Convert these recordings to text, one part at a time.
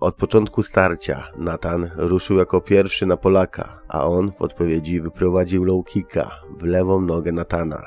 Od początku starcia Nathan ruszył jako pierwszy na Polaka, a on w odpowiedzi wyprowadził low kicka w lewą nogę Natana.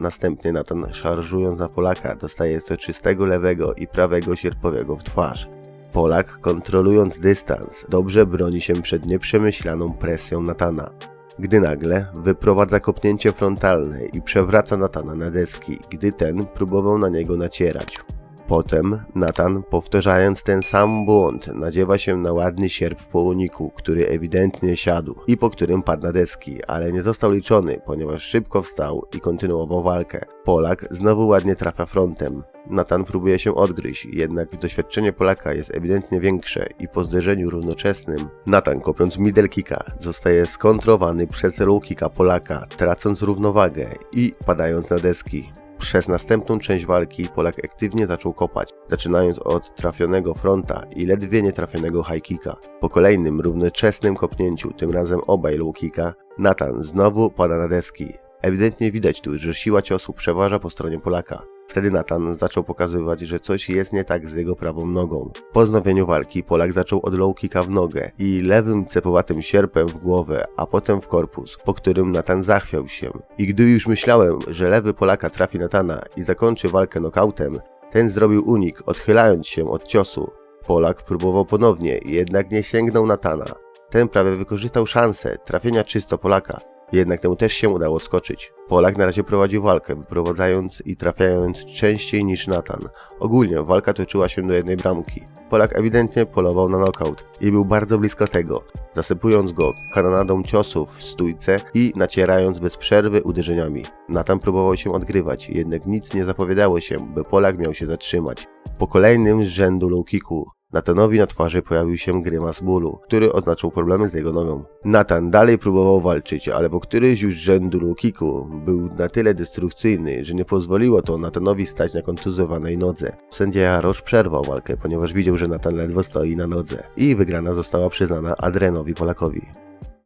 Następnie Nathan szarżując na Polaka dostaje soczystego lewego i prawego sierpowego w twarz. Polak kontrolując dystans dobrze broni się przed nieprzemyślaną presją Natana. Gdy nagle wyprowadza kopnięcie frontalne i przewraca Natana na deski, gdy ten próbował na niego nacierać. Potem Nathan, powtarzając ten sam błąd, nadziewa się na ładny sierp po uniku, który ewidentnie siadł i po którym padł na deski, ale nie został liczony, ponieważ szybko wstał i kontynuował walkę. Polak znowu ładnie trafia frontem. Nathan próbuje się odgryźć, jednak doświadczenie Polaka jest ewidentnie większe i po zderzeniu równoczesnym Nathan kopiąc middle kicka zostaje skontrowany przez low kicka Polaka, tracąc równowagę i padając na deski. Przez następną część walki Polak aktywnie zaczął kopać, zaczynając od trafionego fronta i ledwie nietrafionego high kicka. Po kolejnym równoczesnym kopnięciu, tym razem obaj low kicka, Nathan znowu pada na deski. Ewidentnie widać tu, że siła ciosu przeważa po stronie Polaka. Wtedy Nathan zaczął pokazywać, że coś jest nie tak z jego prawą nogą. Po wznowieniu walki Polak zaczął od low kicka w nogę i lewym cepowatym sierpem w głowę, a potem w korpus, po którym Nathan zachwiał się. I gdy już myślałem, że lewy Polaka trafi Natana i zakończy walkę nokautem, ten zrobił unik, odchylając się od ciosu. Polak próbował ponownie, jednak nie sięgnął Natana. Ten prawie wykorzystał szansę trafienia czysto Polaka, jednak temu też się udało skoczyć. Polak na razie prowadził walkę, wyprowadzając i trafiając częściej niż Nathan. Ogólnie walka toczyła się do jednej bramki. Polak ewidentnie polował na knockout i był bardzo blisko tego, zasypując go kanonadą ciosów w stójce i nacierając bez przerwy uderzeniami. Nathan próbował się odgrywać, jednak nic nie zapowiadało się, by Polak miał się zatrzymać. Po kolejnym z rzędu low kicku Nathanowi na twarzy pojawił się grymas bólu, który oznaczał problemy z jego nogą. Nathan dalej próbował walczyć, ale po któryś już rzędu low kicku był na tyle destrukcyjny, że nie pozwoliło to Nathanowi stać na kontuzowanej nodze. Sędzia Jarosz przerwał walkę, ponieważ widział, że Nathan ledwo stoi na nodze i wygrana została przyznana Adrenowi Polakowi.